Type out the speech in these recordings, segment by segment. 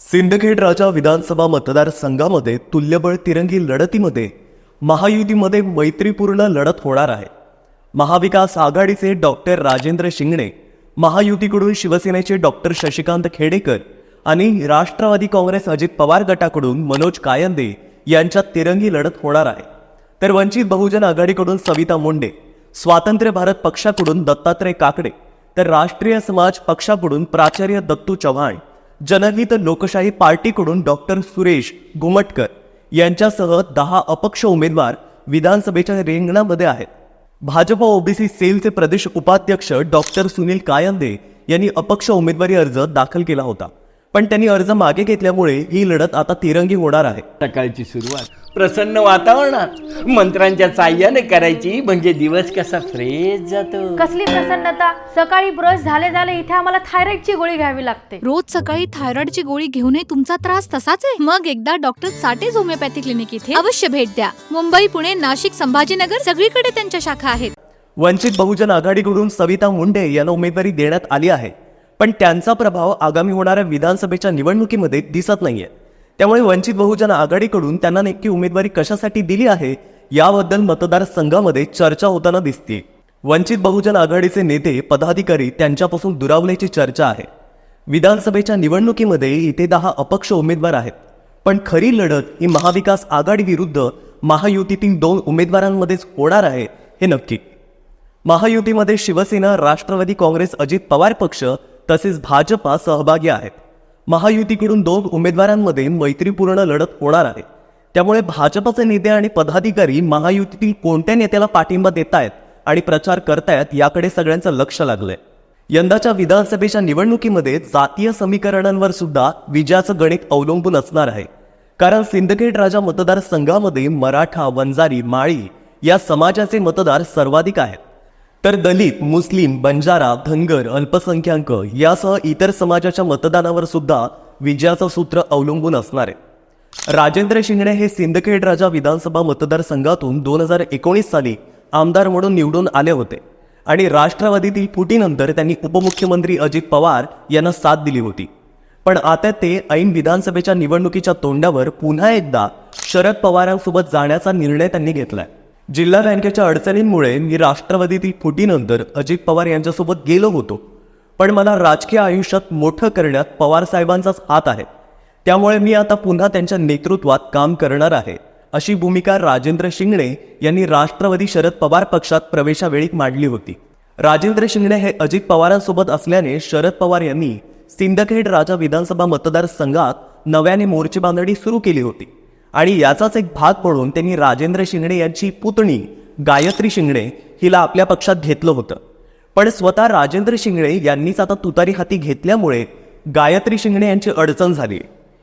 सिंदखेड राजा विधानसभा मतदारसंघामध्ये तुल्यबळ तिरंगी लढतीमध्ये महायुतीमध्ये मैत्रीपूर्ण लढत होणार आहे. महाविकास आघाडीचे डॉक्टर राजेंद्र शिंगणे महायुतीकडून शिवसेनेचे डॉक्टर शशिकांत खेडेकर आणि राष्ट्रवादी काँग्रेस अजित पवार गटाकडून मनोज कायंदे यांच्यात तिरंगी लढत होणार आहे. तर वंचित बहुजन आघाडीकडून सविता मुंडे स्वातंत्र्य भारत पक्षाकडून दत्तात्रय काकडे तर राष्ट्रीय समाज पक्षाकडून प्राचार्य दत्तू चव्हाण जनहित लोकशाही पार्टीकडून डॉक्टर सुरेश घुमटकर यांच्यासह दहा अपक्ष उमेदवार विधानसभेच्या रिंगणामध्ये आहेत. भाजप ओबीसी सेलचे प्रदेश उपाध्यक्ष डॉक्टर सुनील कायंदे यांनी अपक्ष उमेदवारी अर्ज दाखल केला होता. पण त्यांनी अर्ज मागे घेतल्यामुळे ही लढत आता तिरंगी होणार आहे. सकाळची सुरुवात प्रसन्न वातावरणात. मंत्रांच्या साह्याने करायची म्हणजे दिवस कसा फ्रेश जातो. कसली प्रसन्नता? सकाळी ब्रश झाले झाले इथे आम्हाला थायरॉइडची गोळी घ्यावी लागते. रोज सकाळी थायरॉइडची गोळी घेऊनही तुमचा त्रास तसाच आहे? मग एकदा डॉक्टर साठेज होमिओपॅथी क्लिनिक इथे अवश्य भेट द्या. मुंबई पुणे नाशिक संभाजीनगर सगळीकडे त्यांच्या शाखा आहेत. वंचित बहुजन आघाडीकडून सविता मुंडे यांना उमेदवारी देण्यात आली आहे. पण त्यांचा प्रभाव आगामी होणाऱ्या विधानसभेच्या निवडणुकीमध्ये दिसत नाहीये. त्यामुळे वंचित बहुजन आघाडीकडून त्यांना नेमकी उमेदवारी कशासाठी दिली आहे याबद्दल मतदारसंघामध्ये चर्चा होताना दिसते वंचित बहुजन आघाडीचे नेते पदाधिकारी त्यांच्यापासून दुरावल्याची चर्चा आहे. विधानसभेच्या निवडणुकीमध्ये इथे दहा अपक्ष उमेदवार आहेत. पण खरी लढत ही महाविकास आघाडी विरुद्ध महायुतीतील दोन उमेदवारांमध्येच होणार आहे हे नक्की. महायुतीमध्ये शिवसेना राष्ट्रवादी काँग्रेस अजित पवार पक्ष तसेच भाजपा सहभागी आहेत. महायुतीकडून दोन उमेदवारांमध्ये मैत्रीपूर्ण लढत होणार आहे. त्यामुळे भाजपचे नेते आणि पदाधिकारी महायुतीतील कोणत्या नेत्याला पाठिंबा देत आहेत आणि प्रचार करतायत याकडे सगळ्यांचं लक्ष लागलंय. यंदाच्या विधानसभेच्या निवडणुकीमध्ये जातीय समीकरणांवर सुद्धा विजयाचं गणित अवलंबून असणार आहे. कारण सिंदखेड राजा मतदारसंघामध्ये मराठा वंजारी माळी या समाजाचे मतदार सर्वाधिक आहेत. तर दलित मुस्लिम बंजारा धनगर अल्पसंख्याक यासह इतर समाजाच्या मतदानावर सुद्धा विजयाचं सूत्र अवलंबून असणार आहे. राजेंद्र शिंगणे हे सिंदखेड राजा विधानसभा मतदारसंघातून दोन हजार एकोणीस साली आमदार म्हणून निवडून आले होते आणि राष्ट्रवादीतील फुटीनंतर त्यांनी उपमुख्यमंत्री अजित पवार यांना साथ दिली होती. पण आता ते ऐन विधानसभेच्या निवडणुकीच्या तोंडावर पुन्हा एकदा शरद पवारांसोबत जाण्याचा निर्णय त्यांनी घेतलाय. जिल्हा बँकेच्या अडचणींमुळे मी राष्ट्रवादीतील फुटीनंतर अजित पवार यांच्यासोबत गेलो होतो. पण मला राजकीय आयुष्यात मोठं करण्यात पवार साहेबांचाच हात आहे. त्यामुळे मी आता पुन्हा त्यांच्या नेतृत्वात काम करणार आहे अशी भूमिका राजेंद्र शिंगणे यांनी राष्ट्रवादी शरद पवार पक्षात प्रवेशावेळी मांडली होती. राजेंद्र शिंगणे हे अजित पवारांसोबत असल्याने शरद पवार यांनी सिंदखेड राजा विधानसभा मतदारसंघात नव्याने मोर्चे बांधणी सुरू केली होती. आणि याचाच एक भाग म्हणून त्यांनी राजेंद्र शिंगणे यांची पुतणी गायत्री शिंगणे हिला आपल्या पक्षात घेतलं होतं. पण स्वतः राजेंद्र शिंगणे यांनीच आता तुतारी हाती घेतल्यामुळे गायत्री शिंगणे यांची अडचण झाली.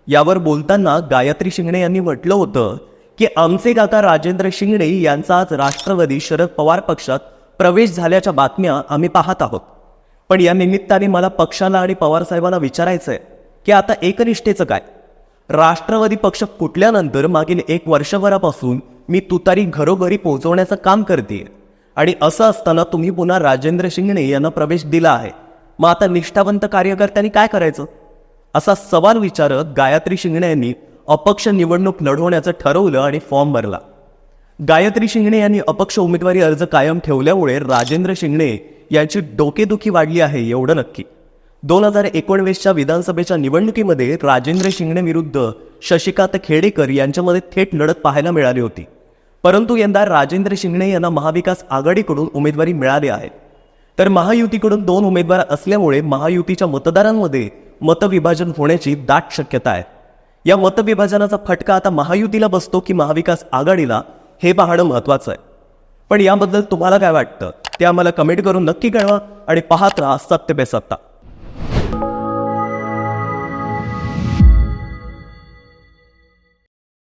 यावर बोलताना गायत्री शिंगणे यांनी म्हटलं होतं की आमचे काका राजेंद्र शिंगणे यांचा आज राष्ट्रवादी शरद पवार पक्षात प्रवेश झाल्याच्या बातम्या आम्ही पाहत आहोत. पण या निमित्ताने मला पक्षाला आणि पवार साहेबांना विचारायचंय की आता एकनिष्ठेचं काय? राष्ट्रवादी पक्ष फुटल्यानंतर मागील एक वर्षभरापासून मी तुतारी घरोघरी पोहोचवण्याचं काम करते. आणि असं असताना तुम्ही पुन्हा राजेंद्र शिंगणे यांना प्रवेश दिला आहे. मग आता निष्ठावंत कार्यकर्त्यांनी काय करायचं? असा सवाल विचारत गायत्री शिंगणे यांनी अपक्ष निवडणूक लढवण्याचं ठरवलं आणि फॉर्म भरला. गायत्री शिंगणे यांनी अपक्ष उमेदवारी अर्ज कायम ठेवल्यामुळे राजेंद्र शिंगणे यांची डोकेदुखी वाढली आहे एवढं नक्की. दोन हजार एकोणवीसच्या विधानसभेच्या निवडणुकीमध्ये राजेंद्र शिंगणे विरुद्ध शशिकांत खेडेकर यांच्यामध्ये थेट लढत पाहायला मिळाली होती. परंतु यंदा राजेंद्र शिंगणे यांना महाविकास आघाडीकडून उमेदवारी मिळाली आहे. तर महायुतीकडून दोन उमेदवार असल्यामुळे महायुतीच्या मतदारांमध्ये मतविभाजन होण्याची दाट शक्यता आहे. या मतविभाजनाचा फटका आता महायुतीला बसतो की महाविकास आघाडीला हे पाहणं महत्वाचं आहे. पण याबद्दल तुम्हाला काय वाटतं? ते आम्हाला कमेंट करून नक्की कळवा आणि पाहत राहा सत्य बेसत्ता